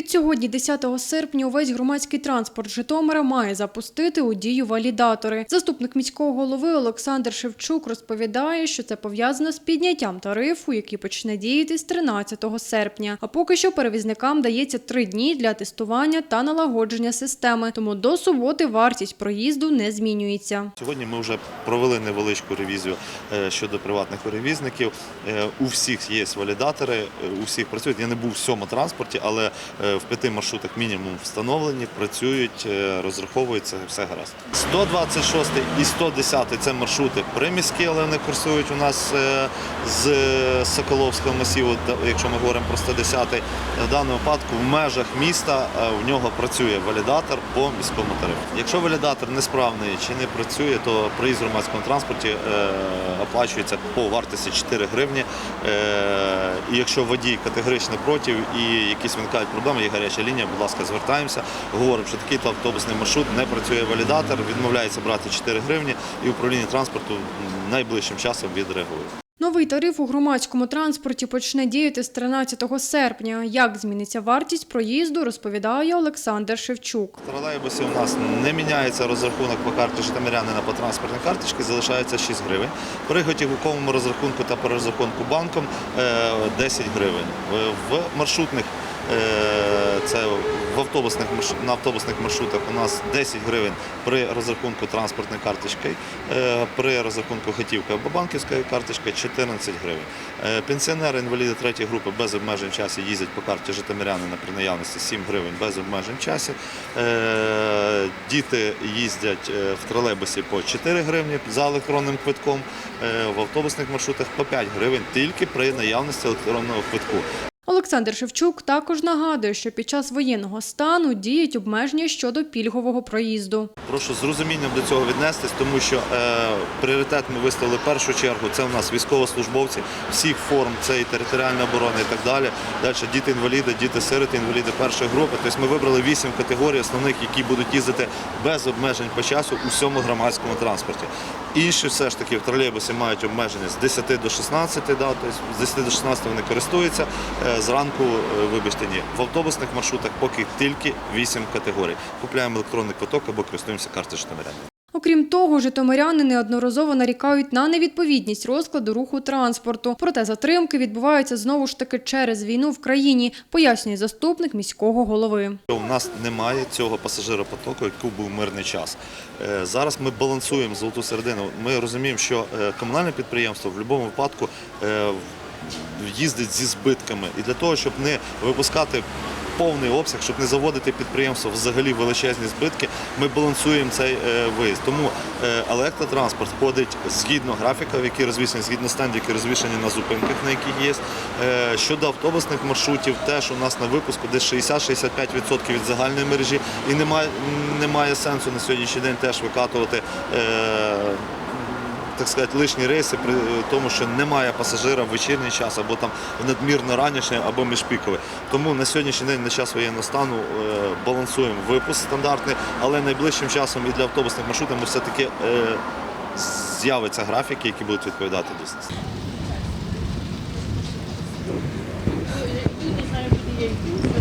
Від сьогодні, 10 серпня, увесь громадський транспорт Житомира має запустити у дію валідатори. Заступник міського голови Олександр Шевчук розповідає, що це пов'язано з підняттям тарифу, який почне діяти з 13 серпня. А поки що перевізникам дається три дні для тестування та налагодження системи. Тому до суботи вартість проїзду не змінюється. Сьогодні ми вже провели невеличку ревізію е, щодо приватних перевізників. Е, У всіх є валідатори, е, у всіх працюють. Я не був в всьому транспорті, але в п'яти маршрутах мінімум встановлені, працюють, е, розраховуються, все гаразд. 126 і 110 це маршрути приміські, але вони курсують у нас е, з Соколовського масиву, та- якщо ми говоримо про 110 В даному випадку в межах міста е, в нього працює валідатор по міському тарифу. Якщо валідатор несправний чи не працює, то проїзд в громадському транспорті оплачується по вартості 4 гривні. І якщо водій категорично проти і якісь виникають проблеми, є гаряча лінія, будь ласка, звертаємося, говоримо, що такий то автобусний маршрут не працює валідатор, відмовляється брати 4 гривні, і управління транспорту найближчим часом відреагує. Новий тариф у громадському транспорті почне діяти з 13 серпня. Як зміниться вартість проїзду, розповідає Олександр Шевчук. В тролейбусі у нас не міняється розрахунок по карті житомирянина по транспортній карточці, залишається 6 гривень. При готівковому розрахунку та перерозрахунку банком е, 10 гривень. В- В маршрутних е, це в автобусних на автобусних маршрутах у нас 10 гривень при розрахунку транспортної карточки, е, при розрахунку готівки або банківської карточки 14 гривень. Е, Пенсіонери, інваліди третьої групи без обмежень в часі їздять по карті житомирянина при наявності 7 гривень без обмежень. Е, Діти їздять е, в тролейбусі по 4 гривні за електронним квитком, е, в автобусних маршрутах по 5 гривень тільки при наявності електронного квитку. Олександр Шевчук також нагадує, що під час воєнного стану діють обмеження щодо пільгового проїзду. Прошу з розумінням до цього віднестись, тому що е, пріоритет ми виставили в першу чергу. Це у нас військовослужбовці всіх форм, це і територіальна оборона, і так далі. Далі діти-інваліди, діти-сироти, інваліди першої групи. Тобто ми вибрали вісім категорій основних, які будуть їздити без обмежень по часу у всьому громадському транспорті. Інші все ж таки в тролейбусі мають обмеження з 10 до 16, да, тобто з 10 до 16 вони користуються. е, Зранку, е, вибачте, ні. В автобусних маршрутах поки тільки 8 категорій. Купляємо електронний квиток або користуємося картою Житомирянина. Окрім того, житомиряни неодноразово нарікають на невідповідність розкладу руху транспорту. Проте затримки відбуваються знову ж таки через війну в країні, пояснює заступник міського голови. У нас немає цього пасажиропотоку, який був мирний час. Е, Зараз ми балансуємо золоту середину. Ми розуміємо, що е, комунальне підприємство в будь-якому випадку їздить зі збитками. І для того, щоб не випускати повний обсяг, щоб не заводити підприємство взагалі величезні збитки, ми балансуємо цей е, виїзд. Тому е, електротранспорт ходить згідно графіка, який розвішаний, згідно стендів, які розвішані на зупинках, на яких є. Е, Щодо автобусних маршрутів, теж у нас на випуску десь 60-65% від загальної мережі, і немає, немає сенсу на сьогоднішній день теж викатувати так сказати, лишні рейси при тому, що немає пасажира в вечірній час або там в надмірно ранішній, або міжпіковий. Тому на сьогоднішній день на час воєнного стану е, балансуємо випуск стандартний, але найближчим часом і для автобусних маршрутів ми все-таки е, з'явиться графіки, які будуть відповідати дійсності. Thank you.